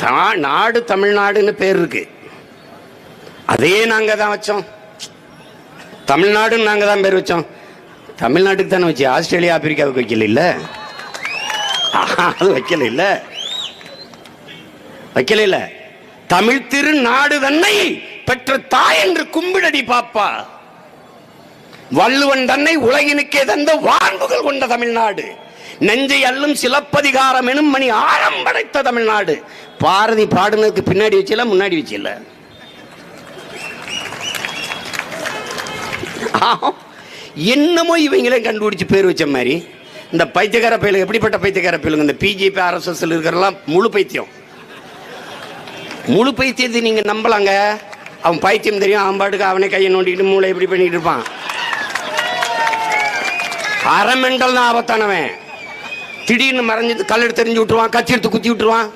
தா- நாடு தமிழ்நாடுன்னு பேர் இருக்கு. அதே நாங்க தான் வச்சோம். தமிழ்நாடுன்னு நாங்க தான் பேர் வச்சோம். தமிழ்நாட்டுக்கு தானே வச்சு ஆஸ்திரேலியா ஆப்பிரிக்காவுக்கு வைக்கல இல்ல? அது வைக்கல இல்ல. வைக்கல இல்ல. தமிழ் திரு நாடு தன்னை பெற்ற தாய் என்று கும்பிடடி பாப்பா. வள்ளுவன் தன்னை உலகினுக்கே தந்த வான்புகள் கொண்ட தமிழ்நாடு. நெஞ்சை அள்ளும் சிலப்பதிகாரம் எனும் மணி ஆழம் படைத்த தமிழ்நாடு. பாரதி பாடுனதுக்கு பின்னாடி வச்சில முன்னாடி வச்சில என்னமோ இவங்களே கண்டுபிடிச்சு பேர் வச்ச மாதிரி. இந்த பைத்தியக்கார பயிலுங்க எப்படிப்பட்ட பைத்தியக்கார பயிலுங்க? இந்த பிஜேபி ஆர்எஸ்எஸ் இருக்கிறலாம் முழு பைத்தியம். முழு பைத்தியத்தை நீங்க நம்பலாங்க. அவன் பைத்தியம் தெரியும் அவன் பாட்டுக்கு அவனே கையை நோண்டிக்கிட்டு மூளை எப்படி பண்ணிட்டு இருப்பான். அரை தான் ஆபத்தானவன். திடீர்னு மறைஞ்சு கல் எடுத்து தெரிஞ்சு விட்டுருவான் கத்தி எடுத்து குத்தி விட்டுருவான்.